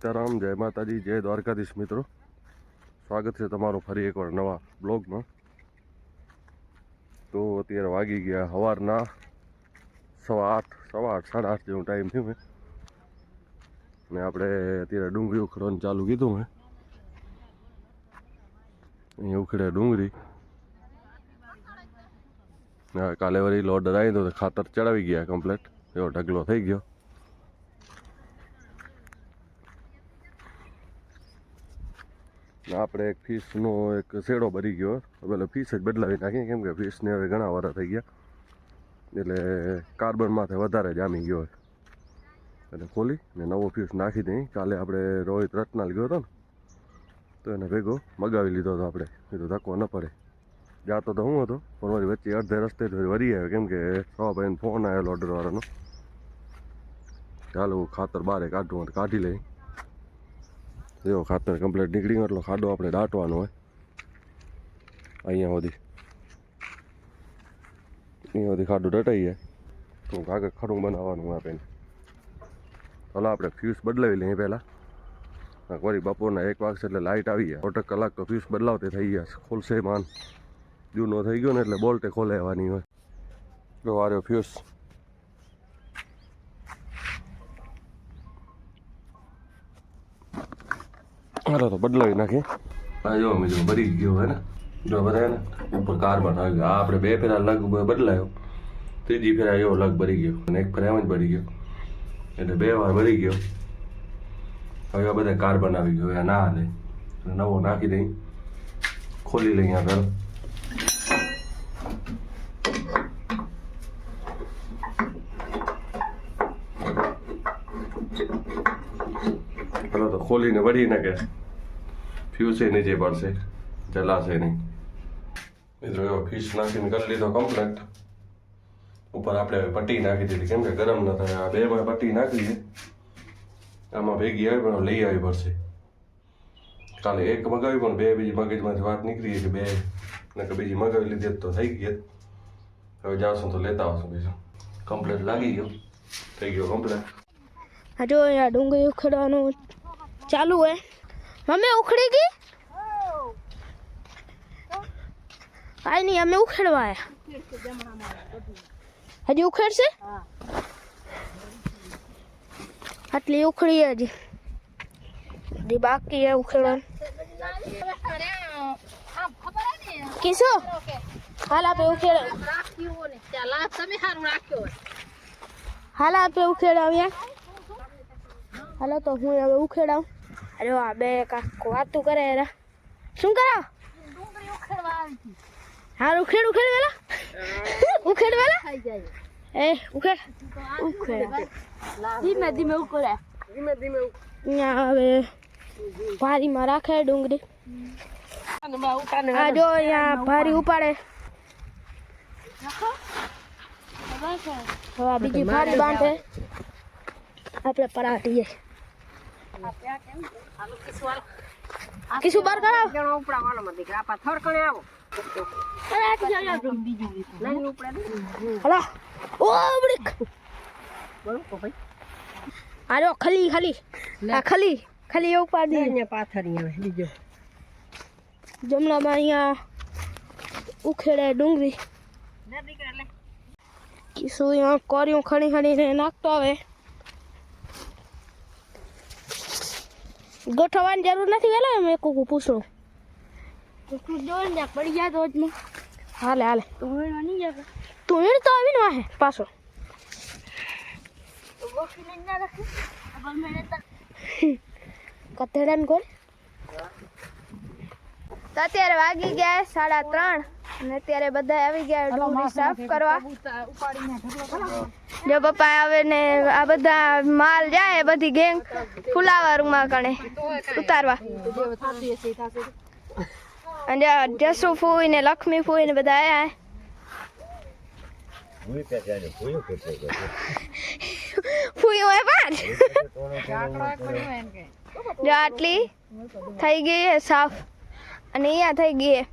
સીતારામ, જય માતાજી, જય દ્વારકાધીશ મિત્રો. સ્વાગત છે તમારું ફરી એકવાર નવા બ્લોગમાં. તો અત્યારે વાગી ગયા સવારના સવા આઠ સવા આઠ, સાડા આઠ જેવું ટાઈમ થયું મેં ને આપણે અત્યારે ડુંગળી ઉખડવાનું ચાલુ કીધું મેં અહીંયા ઉખડે ડુંગળી. કાલે વળી લોડ ડરાવી તો ખાતર ચડાવી ગયા કમ્પ્લેટ એવો ઢગલો થઈ ગયો. આપણે એક ફિશનો એક શેડો ભરી ગયો. પેલો ફિશ જ બદલાવી નાખી કેમ કે ફિશને હવે ઘણા વાર થઈ ગયા. એટલે કાર્બન માથે વધારે જામી ગયો એટલે ખોલી ને નવો ફિશ નાખી દઈ. કાલે આપણે રોહિત રત્નાલ ગયો હતો ને, તો એને ભેગો મગાવી લીધો હતો આપણે. એ તો ધક્કો ન પડે. જાતો તો હું હતો, પણ મારી વચ્ચે અડધે રસ્તે વરી આવ્યો. કેમ કે સવાભાઈને ફોન આવેલો ઓર્ડરવાળાનો ચાલો ખાતર બારે કાઢવું કાઢી લઈ. જો ખાતર કમ્પ્લીટ નીકળી ગયો એટલો ખાડો આપણે દાટવાનો હોય. અહીંયા સુધી. અહીંયા સુધી ખાડો દટાઈ જાય. તો કાગળ ખડું બનાવવાનું આપણે ચાલો આપણે ફ્યુઝ બદલાવી લઈએ પહેલાં. વળી બપોરના એક વાગશે એટલે લાઇટ આવી જાય અઢક કલાક તો ફ્યુઝ બદલાવતે થઈ ગયા ખોલશે માન. જૂનો થઈ ગયો ને એટલે બોલ્ટે ખોલાવવાની હોય. જો આર્યો ફ્યુઝ હાલો તો બદલાવી નાખીએ હા, જો મિત્રો બરી ગયો, હે ને? જો, બધા ને, ઉપર કાર આવી ગયો. આપણે બે ફેરા લગ બદલાયો. ત્રીજી ફેરા એવો લગ બરી ગયો. અને એક ફેરા એમ જ બરી ગયો. એટલે બે વાર બરી ગયો. હવે આ બધા કાર બનાવી ગયો. આ ના હાલે. નવો નાખી દઈ. ખોલી લઈ આગળ. પેલો તો ખોલીને વળી નાખે. ફ્યુઝે નીચે પડશે જલાશે નહીં મિત્રો એવો ફિશ નાખીને કરી લીધો કમ્પ્લેટ ઉપર આપણે હવે પટ્ટી નાખી દીધી કેમ કે ગરમ ન થાય આ બેમાં પટ્ટી નાખી છે આમાં ભેગી આવી પણ લઈ આવી પડશે કાલે એક મગાવી પણ બે બીજી મગજમાંથી વાત નીકળી કે બે ને કે બીજી મગાવી લીધી તો થઈ ગઈ હવે જાશું તો લેતા આવશું બીજું કમ્પ્લેટ લાગી ગયો થઈ ગયો કમ્પ્લેટ આ જો અહીંયા ડુંગળી ઉખેડવાનું ચાલુ હે મમ્મી ઉખડી ગઈ કાંઈ નહીં અમે ઉખેડવા આયા હજી ઉખેડશે આટલી ઉખડી હજી હજી બાકી હે ઉખેડવાનું કિસો હાલ આપે ઉખેડ હાલ આપે ઉખેડાવ્યા હાલો તો હું હવે ઉખેડાવ અરે આ બે કાક વાતું કરે રા શું કરો હાર ઉખેડ ઉખેડ વેલા. ઉખેડ વેલા. એ ઉખેડ. ઉખેડ. ધીમે ધીમે ઉખેડ. ધીમે ધીમે અહીંયા હવે ભારીમાં રાખે ડુંગળી. આ જો અહીંયા ભારી ઉપાડે. હવે બીજી ભારી બાંધે. આપણે પરાઠીએ. કિશું બાર કરાવ. હલો કણે બડીક આરો ખલી ખલી. આ ખલી ખલી એવું પાડી જમણામાં અહીંયા ઉખેડે ડુંગળી. કિશું અહીંયા કોરિયું ખણી ખણીને નાખતો આવે. ગોઠવવાની જરૂર નથી વેલા મેં કોકું પૂછું. પડી જાય તો હાલે હાલે. તું તો આવીને વાહે પાછો. કતેડાને કોણ તો. અત્યારે વાગી ગયા સાડા ત્રણ અને અત્યારે બધા આવી ગયા ડુંગળી સાફ કરવા. જો પપ્પા આવે ને આ બધા માલ જાય બધી ગેંગ રૂમમાં કણે ઉતારવા. અને આ જસુ ફૂઈ ને લક્ષ્મી ફૂઈ ને બધા આયા ફૂઈ હોય પાંચ જો આટલી થઈ ગઈ હે સાફ. અને અહીંયા થઈ ગઈ હે.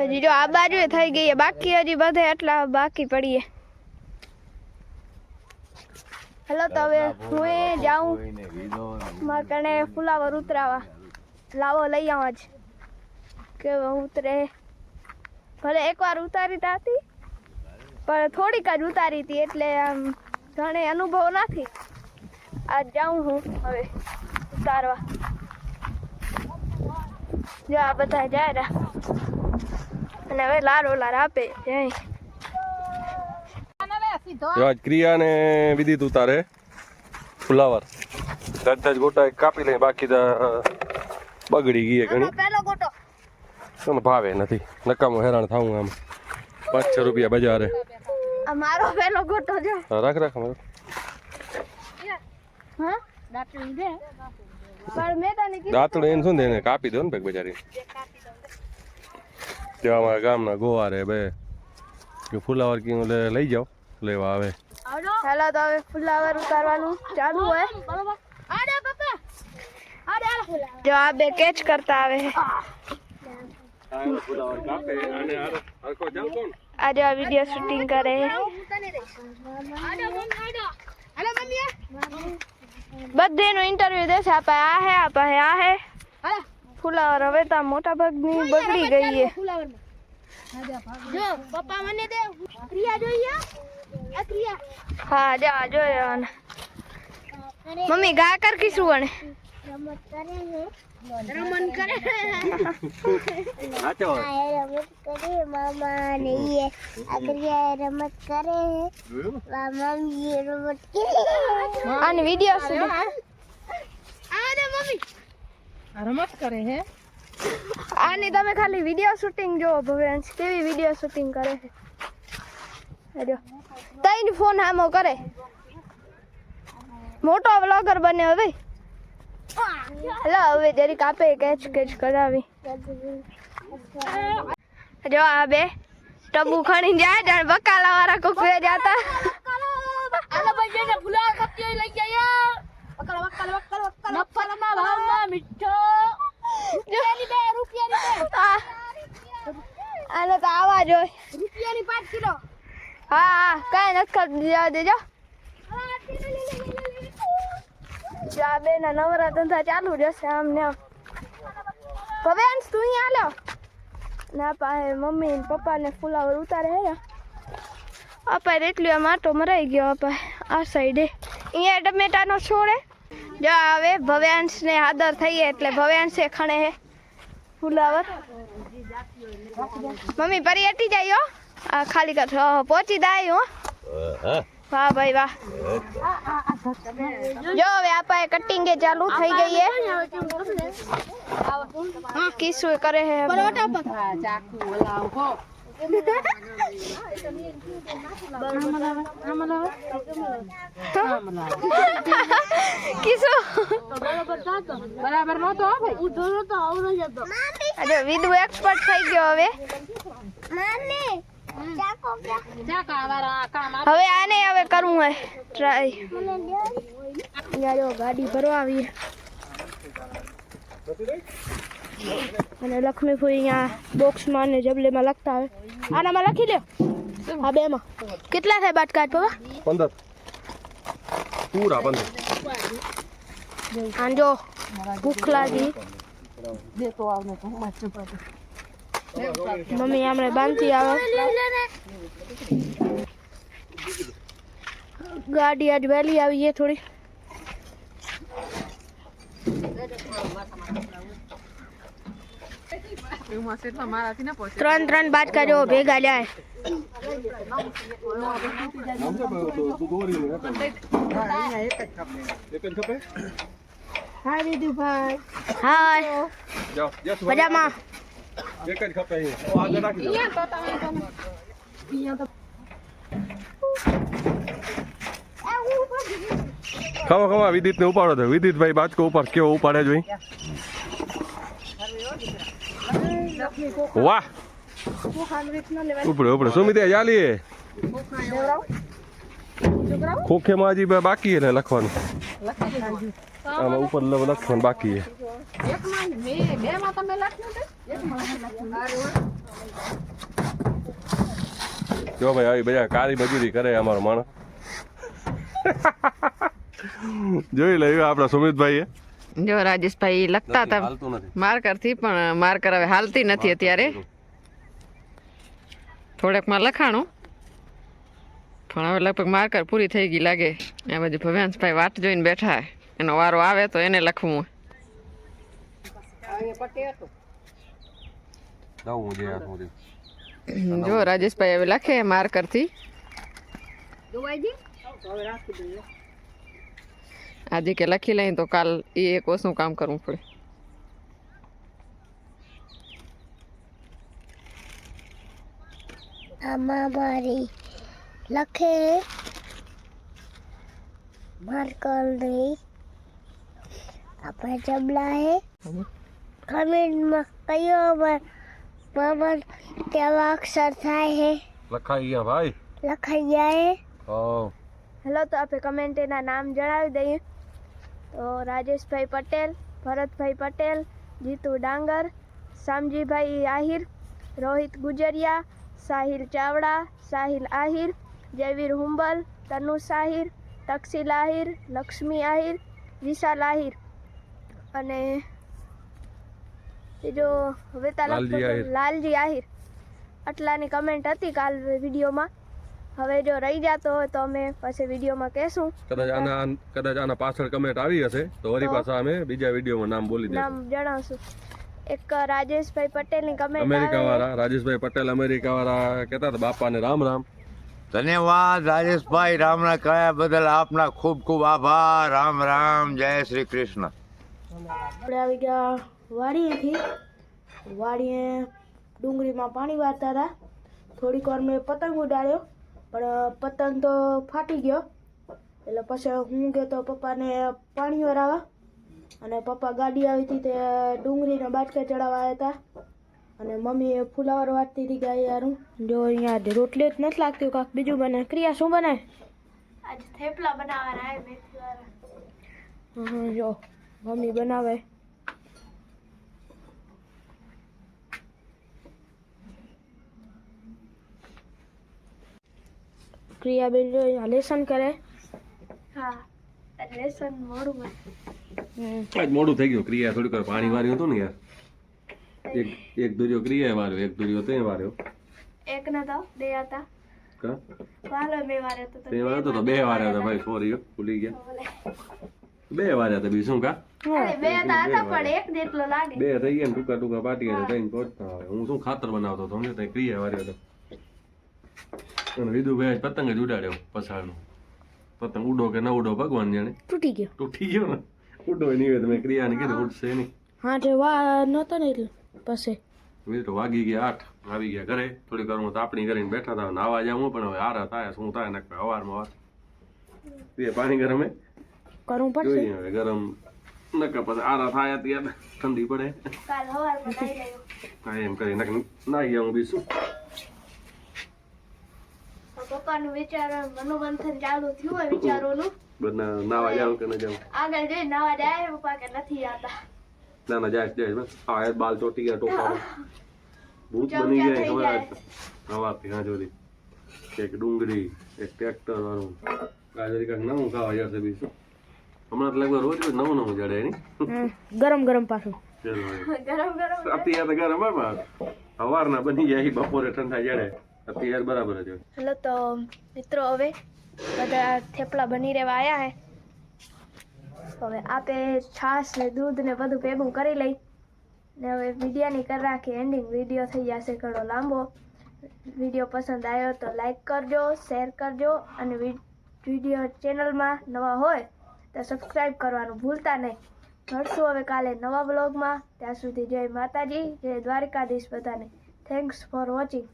હજી જો આ બાજુ થઈ ગઈ હે. બાકી હજી બધે એટલા બાકી પડીએ હેલો તો હવે હું એ જાઉં. મારે કણે ફુલાવર ઉતરાવા. લાવો લઈ આવા જ કે ઉતરે. ભલે એકવાર ઉતારી હતી પણ થોડીક જ ઉતારી હતી એટલે આમ ઘણે અનુભવ નથી. આજ જાઉં હું હવે ઉતારવા. જો આ બધા જાય રહ્યા. અને હવે લાર ઓલાર આપે. જય. ક્રિયા ને વિદિત ઉતારે. ફુલાવર. તરત જ ગોટા કાપી લે બાકી બગડી ગઈ ઘણી. પેલો ગોટો તને ભાવે નથી. નકામું હેરાન થવું આમ. પાંચ છ રૂપિયા બજારે. આ મારો પેલો ગોટો જો. રાખ રાખ મારો. દાંતણ એને શું એને કાપી દો ને ભેગ બજારી. જો અમારા ગામના ગોવારે બે. કે ફુલાવર કી લે લઈ જાઓ. લેવા આવે. ચાલો તો હવે ફુલાવર ઉતારવાનું ચાલુ હોય. જો આ બે કેચ કરતા આવે. આજે આ વીડિયો શૂટિંગ કરે બધે નું ઇન્ટરવ્યુ દેશે આપે. આ હે, આપે આ હે. ફુલાવર હવે તો મોટા ભાગની બગડી ગઈ છે જો પપ્પા મને દે ક્રિયા જોઈએ આ ક્રિયા હા, જા જોયો મમ્મી ગા કર કીશું વણે રમત કરે છે રમન કરે આ રમત કરે મામા ને એ આ ક્રિયા રમત કરે મામા એ રમત કરે આની વીડિયો શૂટિંગ આ દે મમ્મી રમત કરે હે આની તમે ખાલી વીડિયો શૂટિંગ જોવો ભવ્યાંશ કેવી વીડિયો શૂટિંગ કરે છે આ જો તઈન ફોન હામો કરે મોટો વ્લોગર બને હવે હેલો હવે જરીક આપે કેચ કેચ કરાવી. જો આ બે ટબુ ખણી જાય જાણે બકાલા વાળા કોક વે જાતા. આલા ભાઈ ને ફુલા કપ્યો લઈ ગયા બકાલા બકાલા વકલ વકલ નફરમાં ભાવમાં મીઠો. રૂપિયાની બે રૂપિયાની બે. આને તો આવા જોઈ રૂપિયાની 5 કિલો. હા હા કાંઈ નખ દેજો. આ બે ના નવરા ધંધા ચાલુ જશે આમ ને આમ. ભવ્યાંશ તું અહીંયા લ્યો ના પાસે મમ્મી ને પપ્પા ને ફુલાવર ઉતારે હે અપાય એટલું આમ આટો મરાઈ ગયો અપાય આ સાઈડે અહીંયા ટમેટાનો છોડે જો હવે ભવ્યાંશ ને આદર થઈએ એટલે ભવ્યાંશે ખણે હે. ફુલાવર. મમ્મી પરી હટી જાય હો. આ ખાલી કર હો, હો, પહોંચી દાય હો. વાહ ભાઈ વાહ જો હવે આપા કટિંગ એ ચાલુ થઈ ગઈ હે કિસ્સો કરે હે ચાકુ ઓલા ઊભો કિસ્સો બરાબર નહોતો હો ભાઈ ઉધો તો આવરો જતો અરે વિદુ એક્સપર્ટ થઈ ગયો હવે મમ્મી ચાકો ચાકા વાળા કામ હવે આને હવે કરવું હે ટ્રાય યાર ગાડી ભરવા આવી. અને લક્ષ્મી ફૂઈ અહીંયા બોક્સમાં ને જબલેમાં લખતા આવે આનામાં લખી લ્યો. આ બેમાં. કેટલા થાય બાટકાટ પપ્પા પંદર. પૂરા પંદર. આંજો ભૂખ લાગી. દેતો આવને તો હું પડે મમ્મી હમણાં બાંધતી આવે. ગાડી આજ વહેલી આવી છે થોડી. એવું હશે એટલે મારાથી ના પહોંચે ત્રણ ત્રણ બાટકા જો ભેગા જાય હા દીદુભાઈ હાય. જાઓ યસ મજામાં? એક જ વિદિત ને ઉપાડો તો વિદિતભાઈ બાજકો ઉપર કેવો ઉપાડે જોઈ વાહ! ઉપડે ઉપડે. સુમિત ચાલીએ ખોખે માં હજી બાકી લખવાનું. આમાં ઉપર લખવાનું બાકી છે. એકમાં બે માં તમે લખ્યું છે? એકમાં નથી લખ્યું. જો ભાઈ આવી બધા કાળી મજૂરી કરે અમારો માણસ. જોઈ લઈએ આપણા સુમિતભાઈએ. જો રાજેશભાઈ લખતા હતા. માર્કરથી માર્કરથી પણ માર્કર હવે હાલતી નથી અત્યારે. થોડેકમાં લખાણું. પણ હવે લગભગ માર્કર પૂરી થઈ ગઈ લાગે. આ બાજુ ભવ્યાંશભાઈ વાટ જોઈને બેઠા. એનો વારો આવે તો એને લખવું. જે રાજેશભાઈ હવે લખે માર્કરથી આજે કે લખી લઈ તો કાલ એ એક ઓછું કામ કરવું પડે. આમાં મારી લખે માર્કર નહીં આપણે જબલા હે. કમેન્ટમાં કયો મામા કેવા અક્ષર થાય હે લખાઈ ગયા ભાઈ લખાઈ ગયા હે હા હેલો તો આપણે કમેન્ટ એના નામ જણાવી દઈએ તો રાજેશભાઈ પટેલ ભરતભાઈ પટેલ જીતુ ડાંગર શામજીભાઈ આહિર રોહિત ગુજરિયા સાહિલ ચાવડા સાહિલ આહિર જયવીર હુંબલ તનુ સાહિર તક્ષિલ આહિર લક્ષ્મી આહિર વિશાલ આહિર અને બીજો હવે લાલજી આહિર. લાલજી આહિર. આટલાની કમેન્ટ હતી કાલ વિડીયોમાં. હવે જો રહી જતો હોય તો અમે પછી વિડીયોમાં કહેશું. કદાચ આના કદાચ આના પાછળ કમેન્ટ આવી હશે તો વળી પાછા અમે બીજા વિડીયોમાં નામ બોલી દઈશું નામ જણાવશું. એક રાજેશભાઈ પટેલની કમેન્ટ અમેરિકા વાળા રાજેશભાઈ પટેલ અમેરિકા વાળા કહેતા હતા બાપાને રામ રામ. ધન્યવાદ રાજેશભાઈ રામના કયા બદલ આપના ખૂબ ખૂબ આભાર. રામ રામ જય શ્રી કૃષ્ણ. આપણે આવી ગયા. વાડીએથી વાડીએ ડુંગળીમાં પાણી વાળતા હતા. થોડીક વાર મેં પતંગ ઉડાડ્યો પણ પતંગ તો ફાટી ગયો. એટલે પછી હું ગયો તો પપ્પાને પાણી વરાવા અને પપ્પા ગાડી આવી હતી તે ડુંગળીના બાટકા ચડાવવા આવ્યા હતા. અને મમ્મી ફુલાવર વાટતી હતી ગાય યારું જો અહીંયા રોટલી જ નથી લાગતી કાંક બીજું બને. ક્રિયા શું બને? આજે થેપલા બનાવવાના જો મમ્મી બનાવે. ક્રિયાબેન જો અહીંયા લેસન કરે? હા લેસન મોડું આજ મોડું થઈ ગયું. ક્રિયા થોડીક વાર પાણી વાર્યું હતું ને યાર. એક એક દુર્યો ક્રિયા વાર્યો એક દુર્યો તે વાર્યો. એક ન તો બે હતા. કા? વાલો બે વારે તો તે વાર્યો તો બે વાર હતા ભાઈ સોરી ભૂલી ગયા. બે વાર્યા હતા બીજું શું કા? બે હતા હતા પણ એક જેટલો લાગે. બે થઈ ગયા ટૂંકા ટૂંકા પાટી ત્રણ પહોંચતા હું શું ખાતર બનાવતો હતો ત્યાં ક્રિયા વાર્યો હતો. અને વિદુભાઈ પતંગ જ ઉડાડ્યો પછાડનો. પતંગ ઉડો કે ન ઉડો ભગવાન જાણે. તૂટી ગયો. તૂટી ગયો ને. ઉડો નહીં તમે ક્રિયાને કીધું ઉડશે નહીં. હા તે વા નતો ને એટલે પછી. મેં વાગી ગયા આઠ આવી ગયા ઘરે. થોડીક વારમાં તાપણી કરીને બેઠા હતા નાવા જાઉં પણ હવે આરા થાય શું થાય ને હવારમાં વાર એ પાણી ગરમે. કરવું પડશે. હવે ગરમ. નકર પછી આરા થાય ત્યાં ઠંડી પડે. કાલ સવારમાં નાઈ એમ કરી નાઈ જાઉં બીજું. પપ્પાનું વિચાર મનોમંથન ચાલુ થયું હોય વિચારોનું. બધા નાવા જાવ કે ન જાવ આગળ જઈ નાવા જાય પપ્પા કે નથી આવતા ના ના જાય જાય બસ. હા એ બાલ ચોટી ગયા ટોપા ભૂત બની ગયા ખબર જાય. જ હવાથી. હા જોડી એક ડુંગળી એક ટ્રેક્ટર વાળું. ગાજરી કાંક નવું ખાવા જશે બીજું. હમણાં તો લગભગ રોજ રોજ નવું નવું જડે એની. ગરમ ગરમ પાછું. ગરમ ગરમ. અત્યારે ગરમ બાબા સવારના બની જાય બપોરે ઠંડા જડે. અત્યારે બરાબર જ હોય. હેલો, તો મિત્રો હવે બધા થેપલા બની રહેવા આવ્યા હે. હવે આપે છાશ ને દૂધ ને બધું ભેગું કરી લઈ. ને હવે વિડિયાની કરી રાખી એન્ડિંગ વીડિયો થઈ જશે ઘણો લાંબો. વીડિયો પસંદ આવ્યો તો લાઈક કરજો શેર કરજો. અને વીડિયો ચેનલમાં નવા હોય તો સબસ્ક્રાઈબ કરવાનું ભૂલતા નહીં. મળશું હવે કાલે નવા બ્લોગમાં ત્યાં સુધી જય માતાજી, જય દ્વારકાધીશ બધાને. Thanks for watching